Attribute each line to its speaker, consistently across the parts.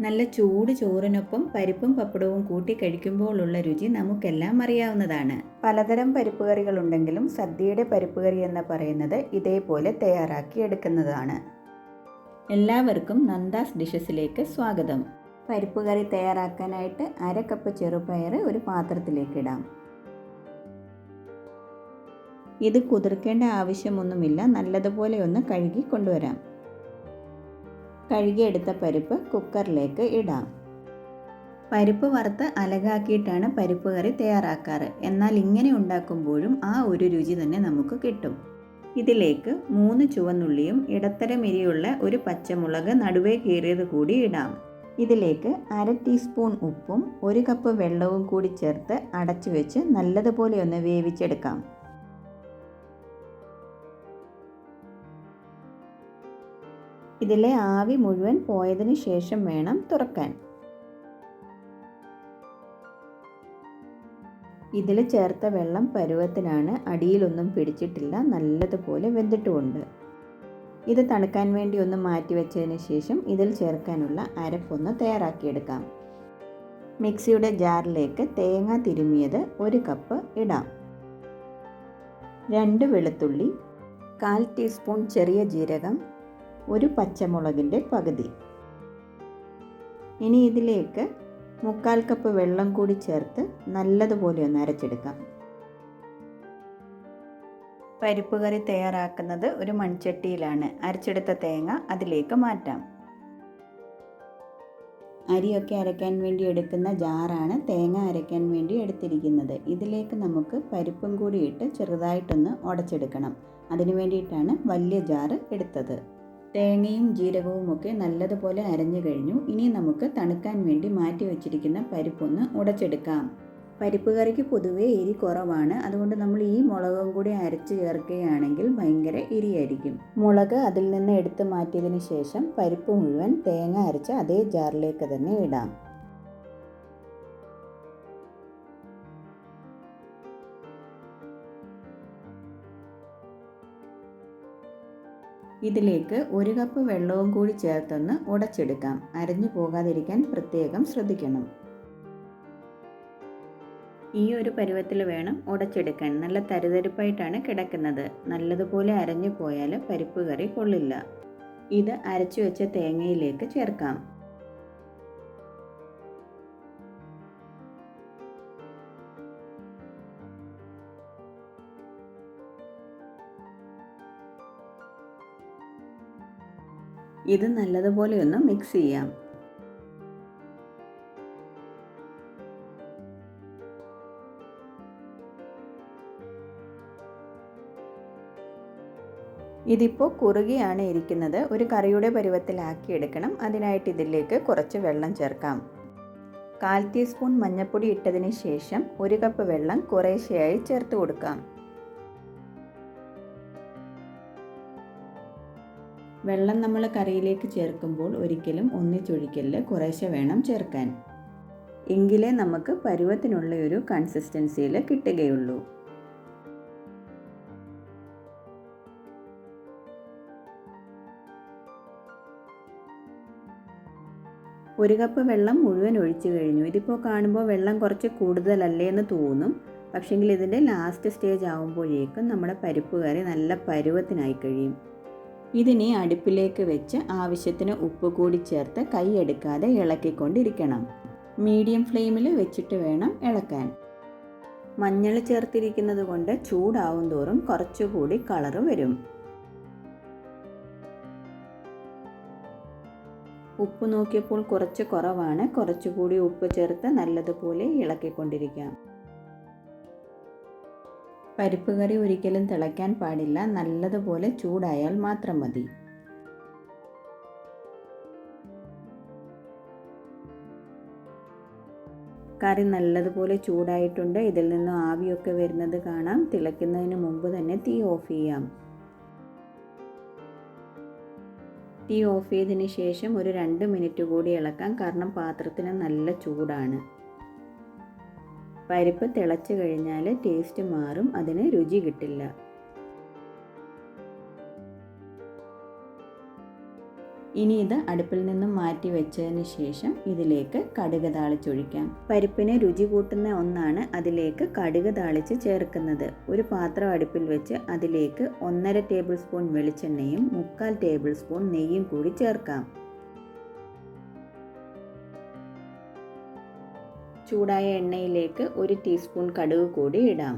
Speaker 1: നല്ല ചൂട് ചോറിനൊപ്പം പരിപ്പും പപ്പടവും കൂട്ടി കഴിക്കുമ്പോഴുള്ള രുചി നമുക്കെല്ലാം അറിയാവുന്നതാണ്. പലതരം പരിപ്പ് കറികളുണ്ടെങ്കിലും സദ്യയുടെ പരിപ്പ് കറി എന്ന് പറയുന്നത് ഇതേപോലെ തയ്യാറാക്കി എടുക്കുന്നതാണ്. എല്ലാവർക്കും നന്ദാസ് ഡിഷസിലേക്ക് സ്വാഗതം. പരിപ്പ് കറി തയ്യാറാക്കാനായിട്ട് അര കപ്പ് ചെറുപയർ ഒരു പാത്രത്തിലേക്ക് ഇടാം. ഇത് കുതിർക്കേണ്ട ആവശ്യമൊന്നുമില്ല. നല്ലതുപോലെ ഒന്ന് കഴുകി കൊണ്ടുവരാം. കഴുകിയെടുത്ത പരിപ്പ് കുക്കറിലേക്ക് ഇടാം. പരിപ്പ് വറുത്ത് അലകാക്കിയിട്ടാണ് പരിപ്പ് കറി തയ്യാറാക്കാറ്. എന്നാൽ ഇങ്ങനെ ഉണ്ടാക്കുമ്പോഴും ആ ഒരു രുചി തന്നെ നമുക്ക് കിട്ടും. ഇതിലേക്ക് മൂന്ന് ചുവന്നുള്ളിയും ഇടത്തരം എരിയുള്ള ഒരു പച്ചമുളക് നടുവേ കീറിയത് കൂടി ഇടാം. ഇതിലേക്ക് അര ടീസ്പൂൺ ഉപ്പും ഒരു കപ്പ് വെള്ളവും കൂടി ചേർത്ത് അടച്ചു വെച്ച് നല്ലതുപോലെ ഒന്ന് വേവിച്ചെടുക്കാം. ഇതിലെ ആവി മുഴുവൻ പോയതിന് ശേഷം വേണം തുറക്കാൻ. ഇതിൽ ചേർത്ത വെള്ളം പരുവത്തിനാണ് അടിയിലൊന്നും പിടിച്ചിട്ടില്ല നല്ലതുപോലെ വെന്തിട്ടുമുണ്ട്. ഇത് തണുക്കാൻ വേണ്ടി ഒന്ന് മാറ്റി വെച്ചതിന് ശേഷം ഇതിൽ ചേർക്കാനുള്ള അരപ്പൊന്ന് തയ്യാറാക്കിയെടുക്കാം. മിക്സിയുടെ ജാറിലേക്ക് തേങ്ങ തിരുമിയത് ഒരു കപ്പ് ഇടാം. രണ്ട് വെളുത്തുള്ളി കാൽ ടീസ്പൂൺ ചെറിയ ജീരകം ഒരു പച്ചമുളകിന്റെ പകുതി. ഇനി ഇതിലേക്ക് മുക്കാൽ കപ്പ് വെള്ളം കൂടി ചേർത്ത് നല്ലതുപോലെ ഒന്ന് അരച്ചെടുക്കാം. പരിപ്പ് കറി തയ്യാറാക്കുന്നത് ഒരു മൺചട്ടിയിലാണ്. അരച്ചെടുത്ത തേങ്ങ അതിലേക്ക് മാറ്റാം. അരിയൊക്കെ അരയ്ക്കാൻ വേണ്ടി എടുക്കുന്ന ജാറാണ് തേങ്ങ അരയ്ക്കാൻ വേണ്ടി എടുത്തിരിക്കുന്നത്. ഇതിലേക്ക് നമുക്ക് പരിപ്പും കൂടി ഇട്ട് ചെറുതായിട്ടൊന്ന് ഉടച്ചെടുക്കണം. അതിനു വേണ്ടിയിട്ടാണ് വലിയ ജാറ് എടുത്തത്. തേങ്ങയും ജീരകവും ഒക്കെ നല്ലതുപോലെ അരഞ്ഞു കഴിഞ്ഞു. ഇനി നമുക്ക് തണുക്കാൻ വേണ്ടി മാറ്റി വെച്ചിരിക്കുന്ന പരിപ്പൊന്ന് ഉടച്ചെടുക്കാം. പരിപ്പ് കറിക്ക് പൊതുവേ എരി കുറവാണ്. അതുകൊണ്ട് നമ്മൾ ഈ മുളകും കൂടി അരച്ച് ചേർക്കുകയാണെങ്കിൽ ഭയങ്കര എരിയായിരിക്കും. മുളക് അതിൽ നിന്ന് എടുത്ത് മാറ്റിയതിന് ശേഷം പരിപ്പ് മുഴുവൻ തേങ്ങ അരച്ച് അതേ ജാറിലേക്ക് തന്നെ ഇടാം. ഇതിലേക്ക് ഒരു കപ്പ് വെള്ളവും കൂടി ചേർത്തൊന്ന് ഉടച്ചെടുക്കാം. അരഞ്ഞു പോകാതിരിക്കാൻ പ്രത്യേകം ശ്രദ്ധിക്കണം. ഈ ഒരു പരുവത്തിൽ വേണം ഉടച്ചെടുക്കാൻ. നല്ല തരുതരിപ്പായിട്ടാണ് കിടക്കുന്നത്. നല്ലതുപോലെ അരഞ്ഞു പോയാൽ പരിപ്പ് കറി കൊള്ളില്ല. ഇത് അരച്ചു വെച്ച തേങ്ങയിലേക്ക് ചേർക്കാം. ഇത് നല്ലതുപോലെ ഒന്ന് മിക്സ് ചെയ്യാം. ഇതിപ്പോൾ കുറുകിയാണ് ഇരിക്കുന്നത്. ഒരു കറിയുടെ പരുവത്തിലാക്കി എടുക്കണം. അതിനായിട്ട് ഇതിലേക്ക് കുറച്ച് വെള്ളം ചേർക്കാം. കാൽ ടീസ്പൂൺ മഞ്ഞൾപ്പൊടി ഇട്ടതിന് ശേഷം ഒരു കപ്പ് വെള്ളം കുറേശ്ശെയായി ചേർത്ത് കൊടുക്കാം. വെള്ളം നമ്മൾ കറിയിലേക്ക് ചേർക്കുമ്പോൾ ഒരിക്കലും ഒന്നിച്ചൊഴിക്കൽ കുറേശ്ശെ വേണം ചേർക്കാൻ. എങ്കിലേ നമുക്ക് പരുവത്തിനുള്ള ഒരു കൺസിസ്റ്റൻസിയിൽ കിട്ടുകയുള്ളൂ. ഒരു കപ്പ് വെള്ളം മുഴുവൻ ഒഴിച്ചു കഴിഞ്ഞു. ഇതിപ്പോൾ കാണുമ്പോൾ വെള്ളം കുറച്ച് കൂടുതലല്ലേ എന്ന് തോന്നും. പക്ഷേങ്കിൽ ഇതിന്റെ ലാസ്റ്റ് സ്റ്റേജ് ആകുമ്പോഴേക്കും നമ്മുടെ പരിപ്പ് കറി നല്ല പരുവത്തിനായി കഴിയും. ഇതിനെ അടുപ്പിലേക്ക് വെച്ച് ആവശ്യത്തിന് ഉപ്പ് കൂടി ചേർത്ത് കൈയെടുക്കാതെ ഇളക്കിക്കൊണ്ടിരിക്കണം. മീഡിയം ഫ്ലെയിമിൽ വെച്ചിട്ട് വേണം ഇളക്കാൻ. മഞ്ഞൾ ചേർത്തിരിക്കുന്നത് കൊണ്ട് ചൂടാവും തോറും കുറച്ചുകൂടി കളറ് വരും. ഉപ്പ് നോക്കിയപ്പോൾ കുറച്ച് കുറവാണ്. കുറച്ചുകൂടി ഉപ്പ് ചേർത്ത് നല്ലതുപോലെ ഇളക്കിക്കൊണ്ടിരിക്കാം. പരിപ്പ് കറി ഒരിക്കലും തിളയ്ക്കാൻ പാടില്ല. നല്ലതുപോലെ ചൂടായാൽ മാത്രം മതി. കറി നല്ലതുപോലെ ചൂടായിട്ടുണ്ട്. ഇതിൽ നിന്നും ആവിയൊക്കെ വരുന്നത് കാണാം. തിളയ്ക്കുന്നതിന് മുമ്പ് തന്നെ തീ ഓഫ് ചെയ്യാം. തീ ഓഫ് ചെയ്തതിന് ശേഷം ഒരു രണ്ട് മിനിറ്റ് കൂടി ഇളക്കാം. കാരണം പാത്രത്തിന് നല്ല ചൂടാണ്. പരിപ്പ് തിളച്ചു കഴിഞ്ഞാൽ ടേസ്റ്റ് മാറും അതിന് രുചി കിട്ടില്ല. ഇനി ഇത് അടുപ്പിൽ നിന്നും മാറ്റി വെച്ചതിന് ശേഷം ഇതിലേക്ക് കടുക് താളിച്ചൊഴിക്കാം. പരിപ്പിന് രുചി കൂട്ടുന്ന ഒന്നാണ് അതിലേക്ക് കടുക് താളിച്ച് ചേർക്കുന്നത്. ഒരു പാത്രം അടുപ്പിൽ വെച്ച് അതിലേക്ക് ഒന്നര ടേബിൾ സ്പൂൺ വെളിച്ചെണ്ണയും മുക്കാൽ ടേബിൾ സ്പൂൺ നെയ്യും കൂടി ചേർക്കാം. ചൂടായ എണ്ണയിലേക്ക് ഒരു ടീസ്പൂൺ കടുക് കൂടി ഇടാം.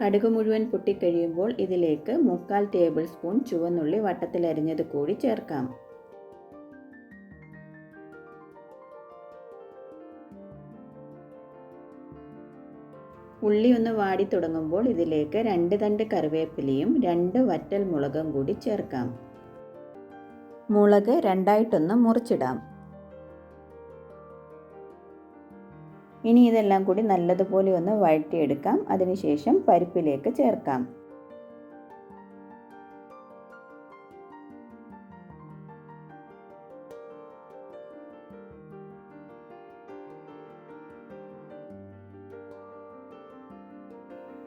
Speaker 1: കടുക് മുഴുവൻ പൊട്ടിക്കഴിയുമ്പോൾ ഇതിലേക്ക് മുക്കാൽ ടേബിൾ സ്പൂൺ ചുവന്നുള്ളി വട്ടത്തിലരിഞ്ഞത് കൂടി ചേർക്കാം. ഉള്ളി ഒന്ന് വാടി തുടങ്ങുമ്പോൾ ഇതിലേക്ക് രണ്ട് തണ്ട് കറിവേപ്പിലയും രണ്ട് വറ്റൽ മുളകും കൂടി ചേർക്കാം. മുളക് രണ്ടായിട്ടൊന്ന് മുറിച്ചിടാം. ഇനി ഇതെല്ലാം കൂടി നല്ലതുപോലെ ഒന്ന് വഴറ്റിയെടുക്കാം. അതിനുശേഷം പരിപ്പിലേക്ക് ചേർക്കാം.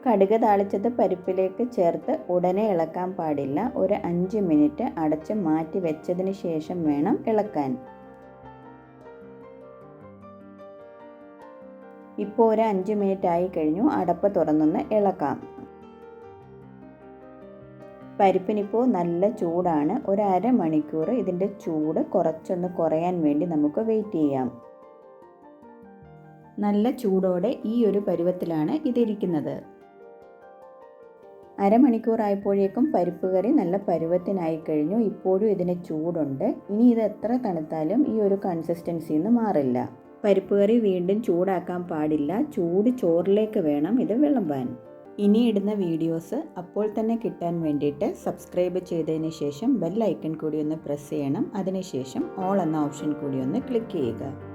Speaker 1: കടുക് താളിച്ചത് പരിപ്പിലേക്ക് ചേർത്ത് ഉടനെ ഇളക്കാൻ പാടില്ല. ഒരു അഞ്ച് മിനിറ്റ് അടച്ച് മാറ്റി വെച്ചതിന് ശേഷം വേണം ഇളക്കാൻ. ഇപ്പോൾ ഒരു അഞ്ച് മിനിറ്റ് ആയി കഴിഞ്ഞു. അടപ്പ് തുറന്നൊന്ന് ഇളക്കാം. പരിപ്പിനിപ്പോൾ നല്ല ചൂടാണ്. ഒരു അരമണിക്കൂർ ഇതിന്റെ ചൂട് കുറച്ചൊന്ന് കുറയാൻ വേണ്ടി നമുക്ക് വെയിറ്റ് ചെയ്യാം. നല്ല ചൂടോടെ ഈ ഒരു പരുവത്തിലാണ് ഇതിരിക്കുന്നത്. അരമണിക്കൂറായപ്പോഴേക്കും പരിപ്പ് കറി നല്ല പരുവത്തിനായി കഴിഞ്ഞു. ഇപ്പോഴും ഇതിന് ചൂടുണ്ട്. ഇനി ഇത് എത്ര തണുത്താലും ഈ ഒരു കൺസിസ്റ്റൻസിന്ന് മാറില്ല. പരിപ്പ് കറി വീണ്ടും ചൂടാക്കാൻ പാടില്ല. ചൂട് ചോറിലേക്ക് വേണം ഇത് വിളമ്പാൻ. ഇനി ഇടുന്ന വീഡിയോസ് അപ്പോൾ തന്നെ കിട്ടാൻ വേണ്ടിയിട്ട് സബ്സ്ക്രൈബ് ചെയ്തതിന് ശേഷം ബെൽ ഐക്കൺ കൂടി ഒന്ന് പ്രസ് ചെയ്യണം. അതിനുശേഷം ഓൾ എന്ന ഓപ്ഷൻ കൂടി ഒന്ന് ക്ലിക്ക് ചെയ്യുക.